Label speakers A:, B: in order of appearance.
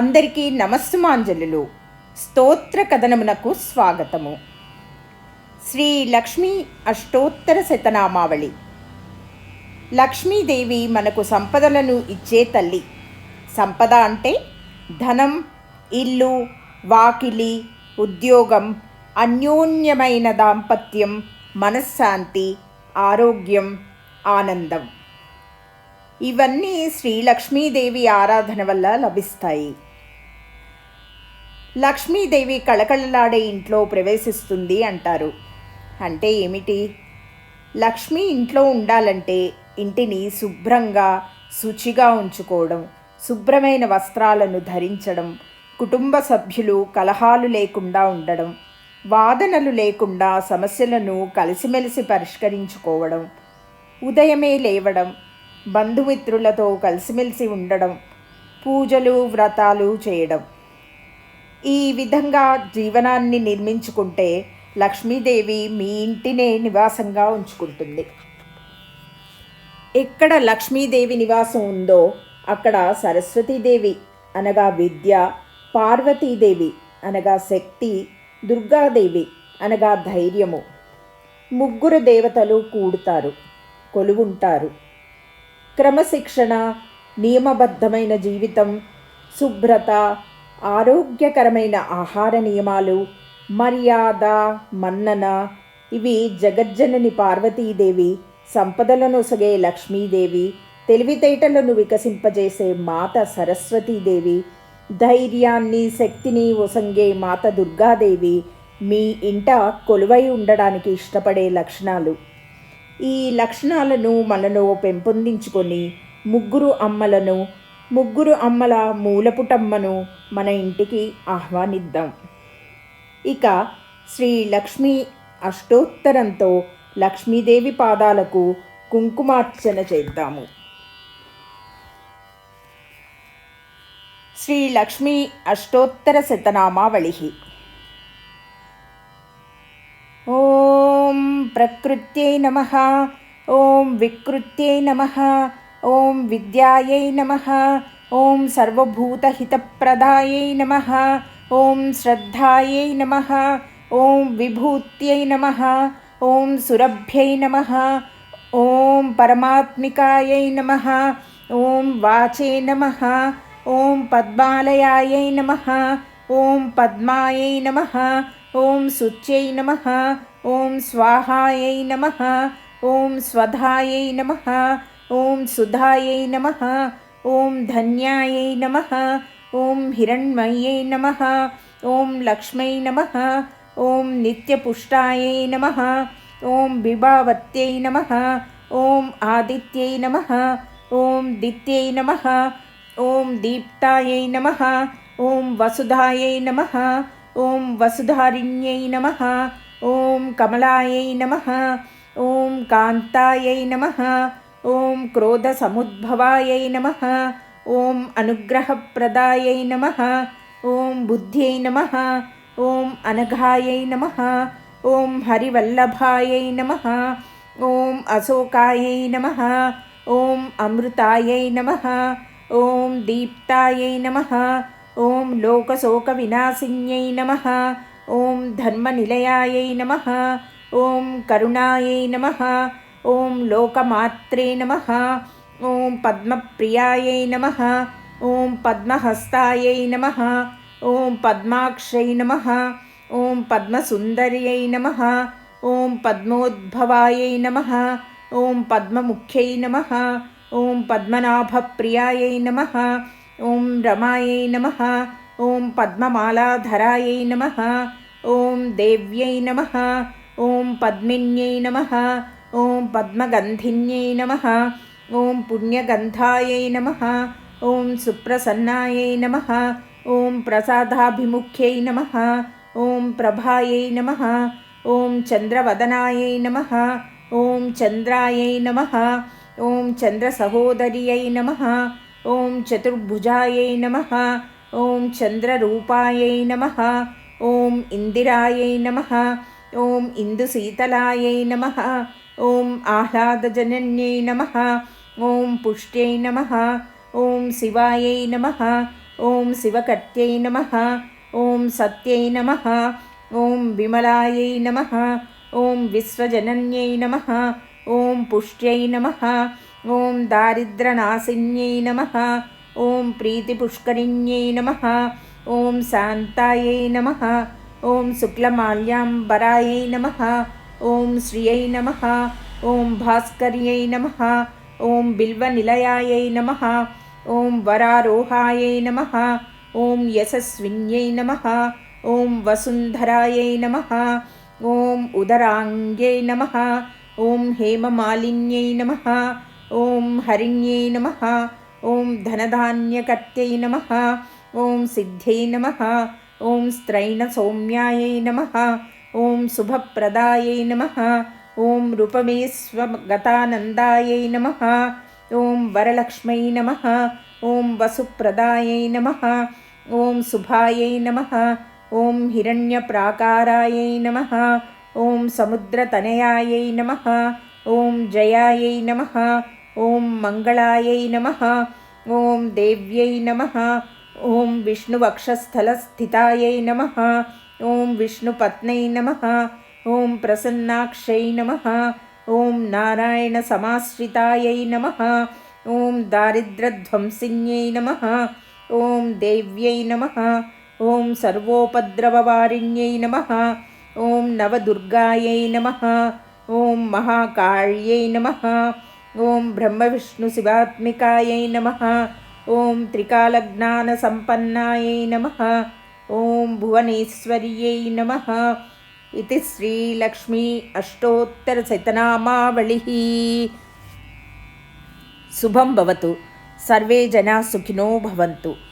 A: అందరికీ నమస్సుమాంజలులు. స్తోత్ర కథనమునకు స్వాగతము. శ్రీ లక్ష్మీ అష్టోత్తర శతనామావళి. లక్ష్మీదేవి మనకు సంపదలను ఇచ్చే తల్లి. సంపద అంటే ధనం ఇల్లు వాకిలి ఉద్యోగం అన్యోన్యమైన దాంపత్యం మనశ్శాంతి ఆరోగ్యం ఆనందం. ఇవన్నీ శ్రీ లక్ష్మీదేవి ఆరాధన వల్ల లభిస్తాయి. లక్ష్మీదేవి కళకళలాడే ఇంట్లో ప్రవేశిస్తుంది అంటారు. అంటే ఏమిటి? లక్ష్మి ఇంట్లో ఉండాలంటే ఇంటిని శుభ్రంగా శుచిగా ఉంచుకోవడం శుభ్రమైన వస్త్రాలను ధరించడం కుటుంబ సభ్యులు కలహాలు లేకుండా ఉండడం వాదనలు లేకుండా సమస్యలను కలిసిమెలిసి పరిష్కరించుకోవడం ఉదయమే లేవడం బంధుమిత్రులతో కలిసిమెలిసి ఉండడం పూజలు వ్రతాలు చేయడం. ఈ విధంగా జీవనాన్ని నిర్మించుకుంటే లక్ష్మీదేవి మీ ఇంటినే నివాసంగా ఉంచుకుంటుంది. ఎక్కడ లక్ష్మీదేవి నివాసం ఉందో అక్కడ సరస్వతీదేవి అనగా విద్య పార్వతీదేవి అనగా శక్తి దుర్గాదేవి అనగా ధైర్యము. ముగ్గురు దేవతలు కూడుతారు కొలువుంటారు. క్రమశిక్షణ నియమబద్ధమైన జీవితం శుభ్రత ఆరోగ్యకరమైన ఆహార నియమాలు మర్యాద మన్నన ఇవి జగజ్జనని పార్వతీదేవి సంపదలను సగే లక్ష్మీదేవి తెలివితేటలను వికసింపజేసే మాత సరస్వతీదేవి ధైర్యాన్ని శక్తిని ఒసంగే మాత దుర్గాదేవి మీ ఇంట కొలువై ఉండడానికి ఇష్టపడే లక్షణాలు. ఈ లక్షణాలను మనలో పెంపొందించుకొని ముగ్గురు అమ్మలను ముగ్గురు అమ్మల మూలపుటమ్మను మన ఇంటికి ఆహ్వానిద్దాం. ఇక శ్రీ లక్ష్మీ అష్టోత్తరంతో లక్ష్మీదేవి పాదాలకు కుంకుమార్చన చేద్దాము. శ్రీ లక్ష్మీ అష్టోత్తర శతనామావళి. ఓం ప్రకృత్యై నమ ఓం వికృత్యై నమ ఓం విద్యాయై నమ ఓం సర్వభూతహితప్రదాయై నమ ఓం శ్రద్ధాయై నమ ఓం విభూత్యై నమ ఓం సురభ్యై నమ ఓం పరమాత్మికాయై నమ ఓం వాచే నమ ఓం పద్మాలయాయై నమ ఓం పద్మాయై నమ ఓం శుచ్యై నమ ఓం స్వాహాయై నమ ఓం స్వధాయై నమ ఓం సుధాయై నమ ఓం ధన్యాయై నమ ఓం హిరణ్మయ్యై నమ ఓం లక్ష్మై నమ ఓం నిత్యపుష్టాయై నమ ఓం బిభావత్యై నమ ఓం ఆదిత్యై నమ ఓం దిత్యై నమ ఓం దీప్తాయై నమ ఓం వసుధాయై నమ ఓం వసుధారిణ్యై నమ ఓం కమలాయై నమ ఓం కాంతాయై నమ ఓం క్రోధ సముద్భవాయై నమ ఓం అనుగ్రహప్రదాయై నమ ఓం బుద్ధ్యై నమ ఓం అనఘాయై నమ ఓం హరివల్లభాయై నమ ఓం అశోకాయై నమ ఓం అమృతాయై నమ ఓం దీప్తాయై నమ ఓం లోకశోక వినాశిన్యై నమ ఓం ధర్మనిలయాయై నమ ఓం కరుణాయై నమ ఓం లోకమాత్రే నమ ఓం పద్మప్రియాయై నమ ఓం పద్మహస్తాయై నమ ఓం పద్మాక్షై నమ ఓం పద్మసుందర్యై నమ ఓం పద్మోద్భవాయై నమ ఓం పద్మముఖ్యై నమ ఓం పద్మనాభప్రియాయై నమ ఓం రమాయై నమ ఓం పద్మమాలాధరాయై నమ ఓం దేవ్యై నమ ఓం పద్మిన్యై నమ ఓం పద్మగంధిన్యై నమ ఓం పుణ్యగంధాయై నమ ఓం సుప్రసన్నాయై నమ ఓం ప్రసాదాభిముఖ్యై నమ ఓం ప్రభాయై నమ ఓం చంద్రవదనాయై నమ ఓం చంద్రాయై నమ ఓం చంద్రసహోదర్యై నమ ఓం చతుర్భుజాయై నమ ఓం చంద్రరూపాయై నమ ఓం ఇందిరాయై నమ ఓం ఇందుశీతలాయై నమ ఓం ఆహ్లాదజనన్యై నమ ఓం పుష్ట్యై నమ ఓం శివాయై నమ ఓం శివకర్త్యై నమ ఓం సత్యై నమ ఓం విమలాయై నమ ఓం విశ్వజనన్యై నమ ఓం పుష్ట్యై నమ ఓం దారిద్రనాశిన్యై నమ ఓం ప్రీతిపుష్కరిణ్యై నమ ఓం శాంతాయై నమ ఓం శుక్లమాల్యాంబరాయై నమ ஓம் ஸ்ரீயை நம ஓம் பாஸ்கரியை நம ஓம் பில்வநிலையாயை நம ஓம் வராரோகாயை நம ஓம் யசஸ்வின்யை நம ஓம் வசுந்தராயை நம ஓம் உதராங்யை நம ஓம் ஹேமமாலின்யை நம ஓம் ஹரிண்யை நம ஓம் தனதான்யகர்த்தியை நம ஓம் சித்தியை நம ஓம் ஸ்திரைண சௌமியாயை நம ॐ शुभप्रदायै नमः ॐ रूपमेस्वगतानन्दायै नमः ॐ वरलक्ष्मै नमः ॐ वसुप्रदायै नमः ॐ शुभायै नमः ॐ हिरण्यप्राकारायै नमः ॐ समुद्रतनयायै नमः ॐ जयायै नमः ॐ मङ्गलायै नमः ॐ देव्यै नमः ॐ विष्णुवक्षस्थलस्थितायै नमः ఓం విష్ణుపత్నై నమ. ఓం ప్రసన్నాక్షై నమ. ఓం నారాయణ సమాశ్రితాయై నమ. ఓం దారిద్రధ్వంసిన్యై నమ. ఓం దేవ్యై నమ. ఓం సర్వోపద్రవవారిణ్యై నమ. ఓం నవదుర్గాయై నమ. ఓం మహాకాళ్యై నమ. ఓం బ్రహ్మవిష్ణుశివాత్మికాయై నమ. ఓం త్రికాలజ్ఞానసంపన్నాయై నమ. ఓం భువనేశ్వర్యై నమ. ఇది శ్రీలక్ష్మీ అష్టోత్తరశతనామావళి శుభం భవతు. సర్వే జనా సుఖినో భవంతు.